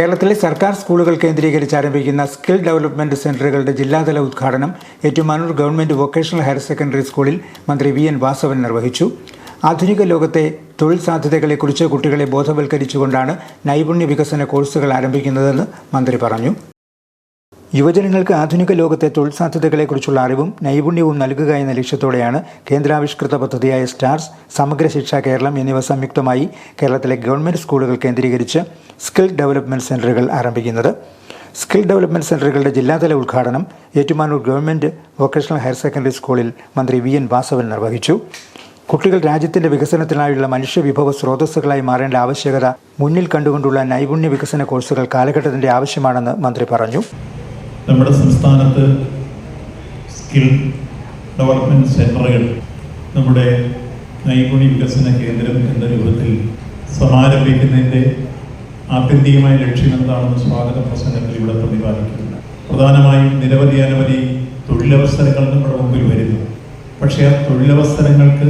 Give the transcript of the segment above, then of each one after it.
കേരളത്തിലെ സർക്കാർ സ്കൂളുകൾ കേന്ദ്രീകരിച്ച് ആരംഭിക്കുന്ന സ്കിൽ ഡെവലപ്മെന്റ് സെന്ററുകളുടെ ജില്ലാതല ഉദ്ഘാടനം Ettumanoor government vocational higher secondary സ്കൂളിൽ മന്ത്രി വി എൻ വാസവൻ നിർവഹിച്ചു. ആധുനിക ലോകത്തെ തൊഴിൽ സാധ്യതകളെക്കുറിച്ച് കുട്ടികളെ ബോധവൽക്കരിച്ചുകൊണ്ടാണ് നൈപുണ്യ വികസന കോഴ്സുകൾ ആരംഭിക്കുന്നതെന്ന് മന്ത്രി പറഞ്ഞു. യുവജനങ്ങൾക്ക് ആധുനിക ലോകത്തെ തൊഴിൽ സാധ്യതകളെക്കുറിച്ചുള്ള അറിവും നൈപുണ്യവും നൽകുക എന്ന ലക്ഷ്യത്തോടെയാണ് കേന്ദ്രാവിഷ്കൃത പദ്ധതിയായ സ്റ്റാർസ് സമഗ്ര ശിക്ഷ കേരളം എന്നിവ സംയുക്തമായി കേരളത്തിലെ ഗവൺമെന്റ് സ്കൂളുകൾ കേന്ദ്രീകരിച്ച് സ്കിൽ ഡെവലപ്മെന്റ് സെന്ററുകൾ ആരംഭിക്കുന്നത്. സ്കിൽ ഡെവലപ്മെന്റ് സെന്ററുകളുടെ ജില്ലാതല ഉദ്ഘാടനം Ettumanoor government vocational higher secondary സ്കൂളിൽ മന്ത്രി വി. എൻ. വാസവൻ നിർവഹിച്ചു. കുട്ടികൾ രാജ്യത്തിന്റെ വികസനത്തിനായുള്ള മനുഷ്യവിഭവ സ്രോതസ്സുകളായി മാറേണ്ട ആവശ്യകത മുന്നിൽ കണ്ടുകൊണ്ടുള്ള നൈപുണ്യ വികസന കോഴ്സുകൾ കാലഘട്ടത്തിന്റെ ആവശ്യമാണെന്ന് മന്ത്രി പറഞ്ഞു. നമ്മുടെ സംസ്ഥാനത്ത് സ്കിൽ ഡെവലപ്മെന്റ് സെന്ററുകൾ നമ്മുടെ നൈപുണ്യ വികസന കേന്ദ്രം എന്ന രൂപത്തിൽ സമാരംഭിക്കുന്നതിന്റെ ആത്യന്തികമായ ലക്ഷ്യം എന്താണെന്ന് സ്വാഗത പ്രസംഗത്തിൽ ഇവിടെ പ്രതിപാദിക്കുന്നു പ്രധാനമായും നിരവധി അനവധി തൊഴിലവസരങ്ങൾ നമ്മുടെ മുമ്പിൽ വരുന്നു. പക്ഷേ ആ തൊഴിലവസരങ്ങൾക്ക്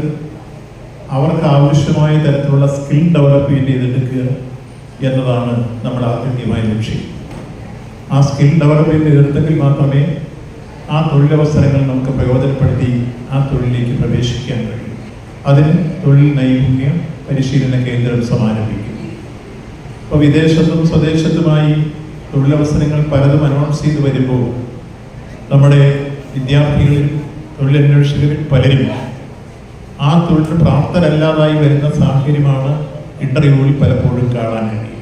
അവർക്ക് ആവശ്യമായ തരത്തിലുള്ള സ്കിൽ ഡെവലപ്മെന്റ് ചെയ്തെടുക്കുക എന്നതാണ് നമ്മുടെ ആത്യന്തികമായ ലക്ഷ്യം. ആ സ്കിൽ ഡെവലപ്മെന്റ് എടുത്തെങ്കിൽ മാത്രമേ ആ തൊഴിലവസരങ്ങൾ നമുക്ക് പ്രയോജനപ്പെടുത്തി ആ തൊഴിലിലേക്ക് പ്രവേശിക്കാൻ കഴിയും. അതിന് തൊഴിൽ നൈപുണ്യ പരിശീലന കേന്ദ്രം സമാരംഭിക്കും. അപ്പോൾ വിദേശത്തും സ്വദേശത്തുമായി തൊഴിലവസരങ്ങൾ പലതും അനൗൺസ് ചെയ്ത് വരുമ്പോൾ നമ്മുടെ വിദ്യാർത്ഥികളിൽ തൊഴിലന്വേഷകരിൽ പലരും ആ തൊഴിൽ പ്രാപ്തരല്ലാതായി വരുന്ന സാഹചര്യമാണ് ഇന്റർവ്യൂവിൽ പലപ്പോഴും കാണാൻ കഴിയും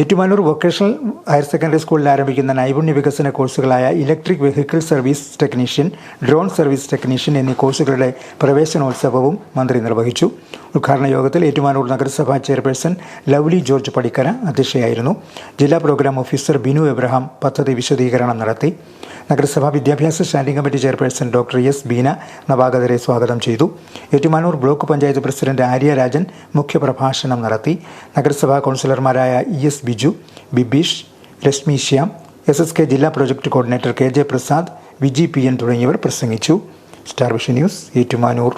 ഏറ്റുമാനൂർ വൊക്കേഷണൽ ഹയർ സെക്കൻഡറി സ്കൂളിൽ ആരംഭിക്കുന്ന നൈപുണ്യ വികസന കോഴ്സുകളായ electric vehicle service technician drone service technician എന്നീ കോഴ്സുകളുടെ പ്രവേശനോത്സവവും മന്ത്രി നിർവഹിച്ചു. ഉദ്ഘാടന യോഗത്തിൽ ഏറ്റുമാനൂർ നഗരസഭാ ചെയർപേഴ്സൺ ലവ്ലി ജോർജ് പടിക്കര അധ്യക്ഷയായിരുന്നു. ജില്ലാ പ്രോഗ്രാം ഓഫീസർ ബിനു എബ്രഹാം പദ്ധതി വിശദീകരണം നടത്തി. നഗരസഭാ വിദ്യാഭ്യാസ standing committee chairperson doctor S Beena നവാഗതരെ സ്വാഗതം ചെയ്തു. ഏറ്റുമാനൂർ ബ്ലോക്ക് പഞ്ചായത്ത് പ്രസിഡന്റ് ആര്യ രാജൻ മുഖ്യപ്രഭാഷണം നടത്തി. നഗരസഭാ കൗൺസിലർമാരായ E S Biju Bibeesh Reshmi Shyam S S K ജില്ലാ project coordinator K J Prasad Viji P N തുടങ്ങിയവർ പ്രസംഗിച്ചു. Star Vision News Ettumanoor.